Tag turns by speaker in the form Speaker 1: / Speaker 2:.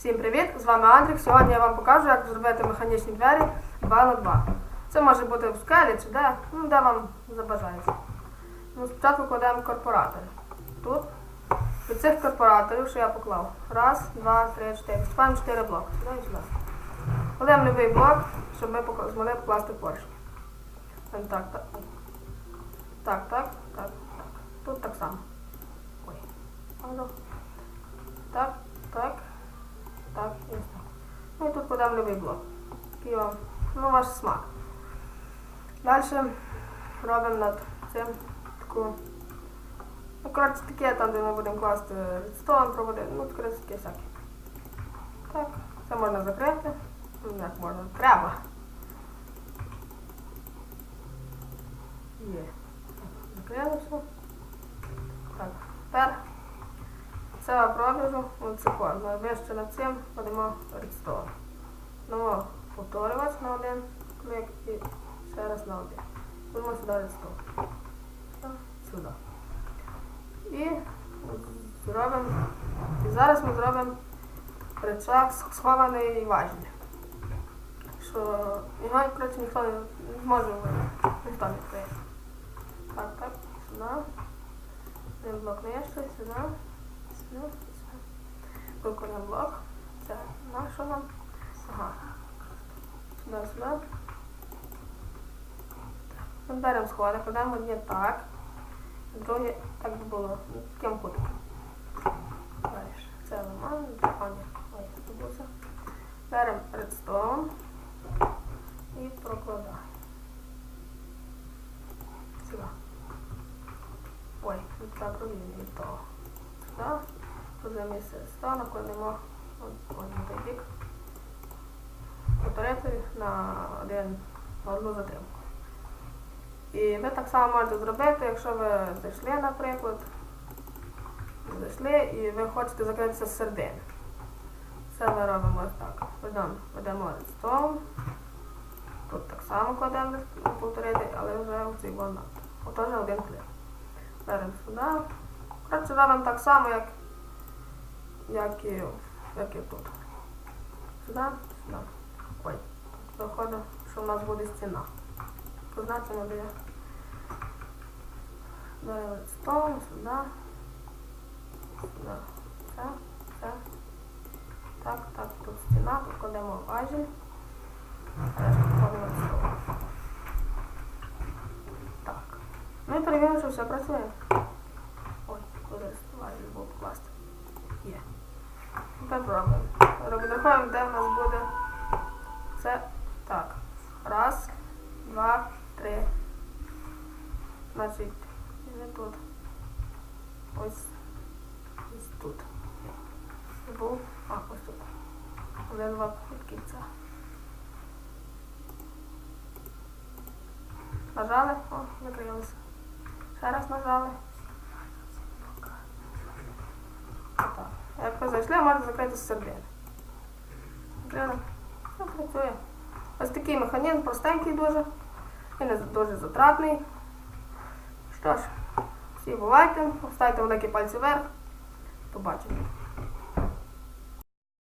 Speaker 1: Всім привіт! З вами Андрік. Сьогодні я вам покажу, як зробити механічні двері 2 на 2 Це може бути в скелі чи де, ну де вам забажається. Ну, спочатку кладемо корпоратори. Тут. Від цих корпораторів, що я поклав. Раз, два, три, чотири. Ставимо чотири блоки. Сюди. Кладемо любий блок, щоб ми змогли покласти поршень. Так, так, так. Так, так, так, так. Тут так само. Ой. Кладемо любий блок. Який ну, ваш смак. Далі робимо над цим таку. Ну, коротше, таке там, де ми будемо класти редстоун, проводити, ну, коротше, таке всяке. Так, це можна закрити. Ну, як можна, треба. Є. Закрили все. Так, тепер це пробіжу, оце Ми вище над цим кладемо редстоун. Ну, повторювати на один клик і ще раз на один. Кладемо сюди. Все, Сюди. І зробимо. І зараз ми зробимо речах схований важіль. Що його, коротше, ніхто не, вийти. Ніхто не відкриє. Так, так, сюди. Один блок нижче, сюди, сюди, сюди. Виконуємо блок. Це нашого. Ага. Сюди, сюди. Беремо сходи, кладемо одні так. Друге так би було. Таким кутиком. Далі. Це нормально, запані. Ой, забувся. Беремо редстоун і прокладаємо. Сюди. Ой, так робимо від того. Сюди. Тут за місце стану, кладемо от, от на той бік. Повторити на один одну затримку. І ви так само можете зробити, якщо ви зайшли, наприклад, зайшли і ви хочете закритися з середини. Це ми робимо ось так. Ведемо, ведемо редстоун. Тут так само кладемо повторити, але вже в цей вон Отож один клик. Беремо сюди. Коротше, робимо так само, як, як, і, як і тут. Сюди, сюди. Ой, виходить, що в нас буде стіна. Позначимо. Беремо редстоун, сюди. Сюди. Це, це. Так, так, тут стіна, тут кладемо важіль. Решта кладемо редстоун. Так. Ну і перевіримо, що все працює. Ой, куди важіль був покласти. Є. Тепер пробуємо. Рахуємо, де в нас буде. Це так. Раз, два, три. Значить, не тут. Ось. Ось тут. Був. А, ось тут. Один, два від кінця. Нажали, о, закрилося. Ще раз нажали. Отак. Як ви зайшли, можете закрити з. Все працює. Ось такий механізм, простенький дуже. І не дуже затратний. Що ж, всі бувайте, ставте великі пальці вверх. Побачимо.